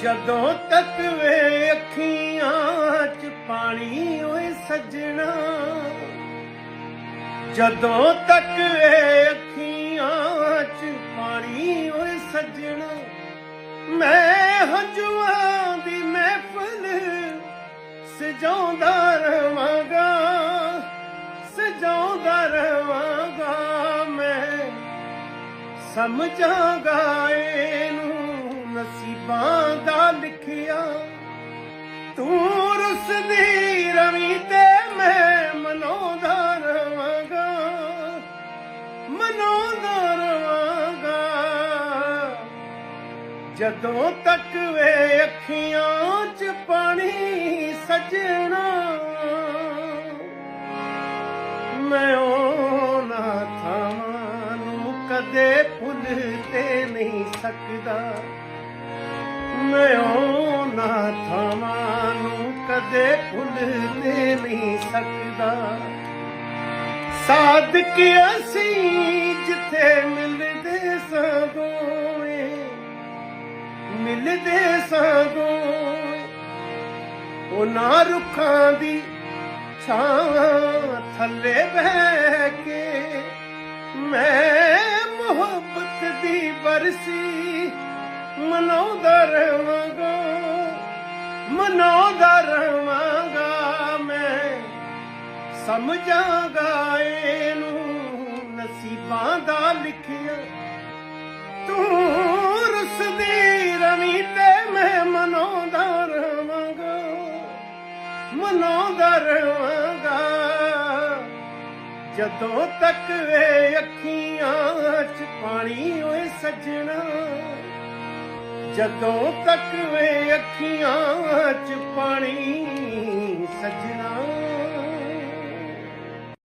ਜਦੋਂ ਤੱਕ ਵੇ ਅੱਖੀਆਂ 'ਚ ਪਾਣੀ ਓਏ ਸੱਜਣਾ, ਜਦੋਂ ਤੱਕ ਵੇ ਅੱਖੀਆਂ 'ਚ ਪਾਣੀ ਓਏ ਸੱਜਣਾ, ਮੈਂ ਹੰਝੂਆਂ ਦੀ ਮਹਿਫਲ ਸਜਾਉਂਦਾ ਰਵਾਂਗਾ ਸਜਾਉਂਦਾ ਰਵਾਂਗਾ ਮੈਂ। ਸਮਝਾਂਗਾ ਇਹਨੂੰ ਨਸੀਬਾਂ ਲਿਖਿਆ। ਤੂੰ ਰਸਦੀ ਰਵੀ ਤੇ ਮੈਂ ਮਨਾਉਂਦਾ ਰਵਾਂਗਾ। ਮਨਾਉਂਦਾ ਰਵਾਂਗਾ। ਜਦੋਂ ਤੱਕ ਵੇ ਅੱਖੀਆਂ 'ਚ ਪਾਣੀ ਸਜਣਾ, ਮੈਂ ਉਹਨਾਂ ਥਾਵਾਂ ਨੂੰ ਕਦੇ ਭੁੱਲ ਤੇ ਨਹੀਂ ਸਕਦਾ। ਮੈਂ ਉਹਨਾਂ ਥਾਵਾਂ ਨੂੰ ਕਦੇ ਭੁੱਲਦੇ ਨਹੀਂ ਸਕਦਾ ਸਾਦਕ ਅਸੀਂ ਜਿੱਥੇ ਮਿਲਦੇ ਸਾਗੋਏ ਮਿਲਦੇ ਸਾਗੋਏ ਉਹਨਾਂ ਰੁੱਖਾਂ ਦੀ ਛਾਂ ਥੱਲੇ ਬਹਿ ਕੇ, ਮੈਂ ਮੁਹੱਬਤ ਦੀ ਬਰਸੀ ਮਨਾਉਂਦਾ ਰਵਾਂਗਾ ਮਨਾਉਂਦਾ ਰਵਾਂਗਾ ਮੈਂ। ਸਮਝਾਂਗਾ ਇਹਨੂੰ ਨਸੀਬਾਂ ਦਾ ਲਿਖਿਆ। ਤੂੰ ਰੁਸਦੀ ਰਵੀ ਤੇ ਮੈਂ ਮਨਾਉਂਦਾ ਰਵਾਂਗਾ ਮਨਾਉਂਦਾ ਰਵਾਂਗਾ ਜਦੋਂ ਤੱਕ ਵੇ ਅੱਖੀਆਂ 'ਚ ਪਾਣੀ ਓਏ ਸੱਜਣਾ ਜਦੋਂ ਤੱਕ ਵੇ ਅੱਖੀਆਂ 'ਚ ਪਾਣੀ ਸੱਜਣਾ।